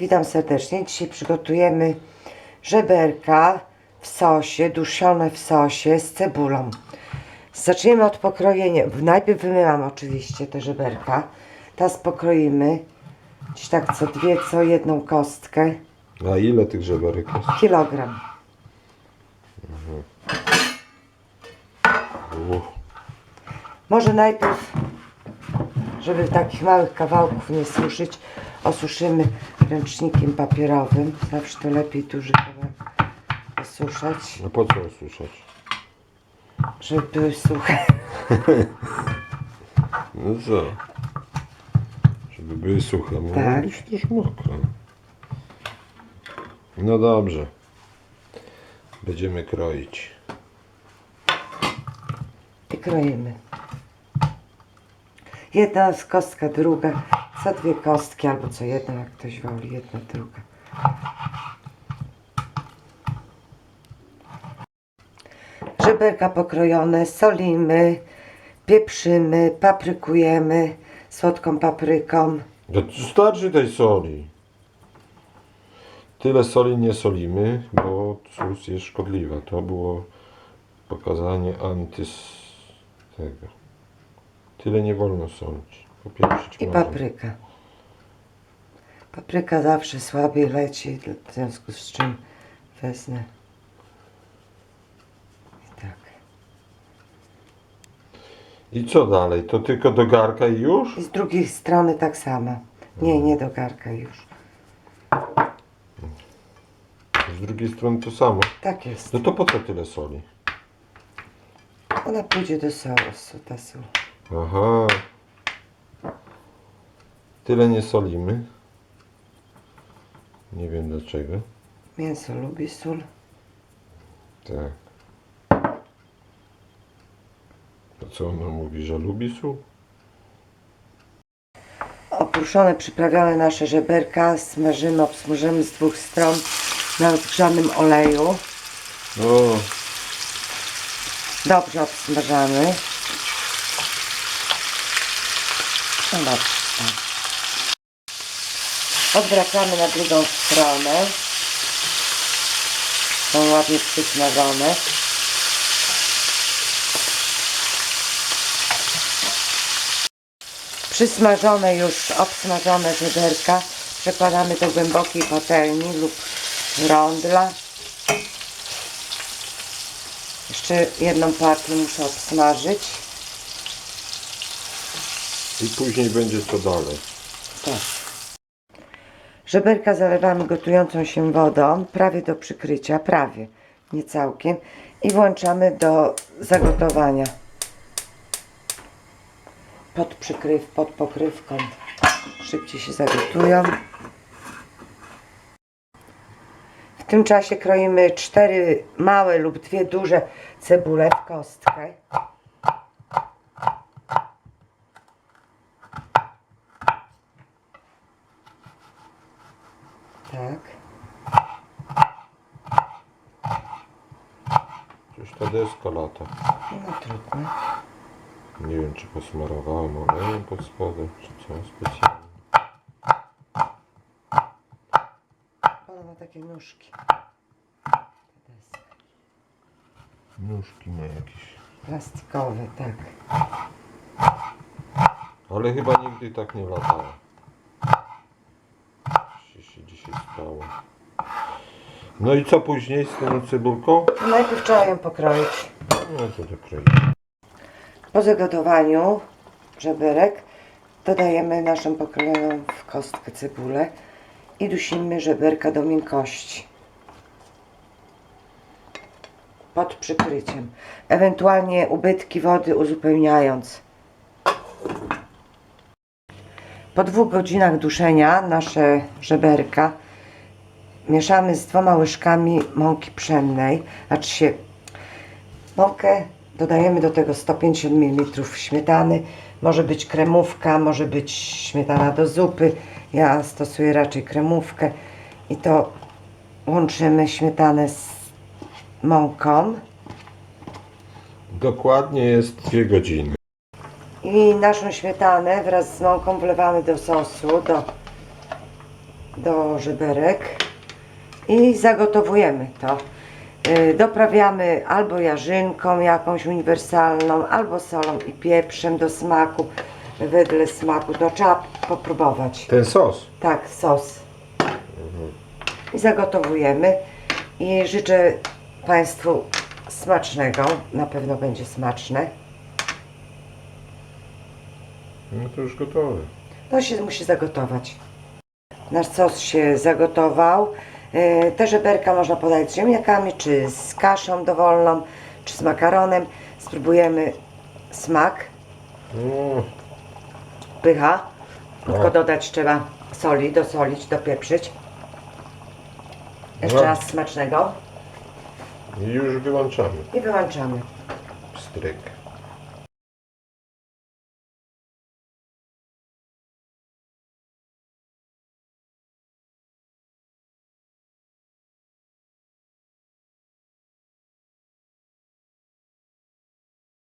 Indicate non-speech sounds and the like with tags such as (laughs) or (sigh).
Witam serdecznie. Dzisiaj przygotujemy żeberka w sosie, duszone w sosie z cebulą. Zaczniemy od pokrojenia. Najpierw wymyłam oczywiście te żeberka. Teraz pokroimy gdzieś tak co dwie, co jedną kostkę. A ile tych żeberek jest? Kilogram. Może najpierw, żeby takich małych kawałków nie suszyć, osuszymy ręcznikiem papierowym. Zawsze to lepiej duży kawałek osuszać, A po co usłyszeć? żeby były suche. (laughs) No co? Żeby były suche, mogą Tak. być też mokre. No dobrze. Będziemy kroić. I kroimy. Jedna z kostka, druga, co dwie kostki, albo co jedna, jak ktoś woli, jedna, druga. Żeberka pokrojone, solimy, pieprzymy, paprykujemy słodką papryką. No to starczy tej soli. Tyle soli nie solimy, bo sus jest szkodliwa. To było pokazanie antys tego. Tyle nie wolno solić. Popieprzyć I papryka. Papryka zawsze słabiej leci, w związku z czym wezmę. I tak. I co dalej? To tylko do garka i już? I z drugiej strony tak samo. Nie, nie do garka już. Z drugiej strony to samo. Tak jest. No to po co tyle soli? Ona pójdzie do sosu, ta sól. Aha. Tyle nie solimy. Nie wiem dlaczego. Mięso lubi sól. Tak. A co ona mówi, że lubi sól? Oprószone, przyprawione nasze żeberka smażymy, obsmażymy z dwóch stron na rozgrzanym oleju. O, Dobrze obsmażamy. No dobrze. tak. Odwracamy na drugą stronę. Są ładnie przysmażone. Przysmażone już, obsmażone żeberka przekładamy do głębokiej patelni lub rondla. Jeszcze jedną partię muszę obsmażyć. i później będzie co dalej. Tak. Żeberka zalewamy gotującą się wodą, prawie do przykrycia, prawie, nie całkiem. I włączamy do zagotowania. Pod przykryw, pod pokrywką. Szybciej się zagotują. W tym czasie kroimy cztery małe lub dwie duże cebule w kostkę. Tak. Coś ta deska lata. No trudno. Nie wiem, czy posmarowałem olejem pod spodem, czy co specjalnie. Ona ma takie nóżki. Nóżki ma jakieś. Plastikowe, tak. Ale chyba nigdy tak nie latała. Co się dzisiaj stało? No i co później z tą cebulką? Najpierw trzeba ją pokroić. No to dokroi. Po zagotowaniu żeberek dodajemy naszą pokrojoną w kostkę cebulę i dusimy żeberka do miękkości. Pod przykryciem. Ewentualnie ubytki wody uzupełniając. Po dwóch godzinach duszenia nasze żeberka mieszamy z dwoma łyżkami mąki pszennej, znaczy się mąkę dodajemy do tego 150 ml śmietany, może być kremówka, może być śmietana do zupy, ja stosuję raczej kremówkę i to łączymy śmietanę z mąką. Dokładnie jest dwie godziny. i naszą śmietanę wraz z mąką wlewamy do sosu, do do żeberek i zagotowujemy to. Y, Doprawiamy albo jarzynką jakąś uniwersalną, albo solą i pieprzem do smaku, wedle smaku. To trzeba popróbować. Ten sos. Tak, sos. I zagotowujemy. I życzę Państwu smacznego. Na pewno będzie smaczne. No to już gotowe. To się musi zagotować. Nasz sos się zagotował. E, Te żeberka można podać z ziemniakami, czy z kaszą dowolną, czy z makaronem. Spróbujemy smak. No, Pycha. Tylko O. dodać trzeba soli, dosolić, dopieprzyć. Jeszcze No. raz smacznego. i już wyłączamy I wyłączamy. stryk.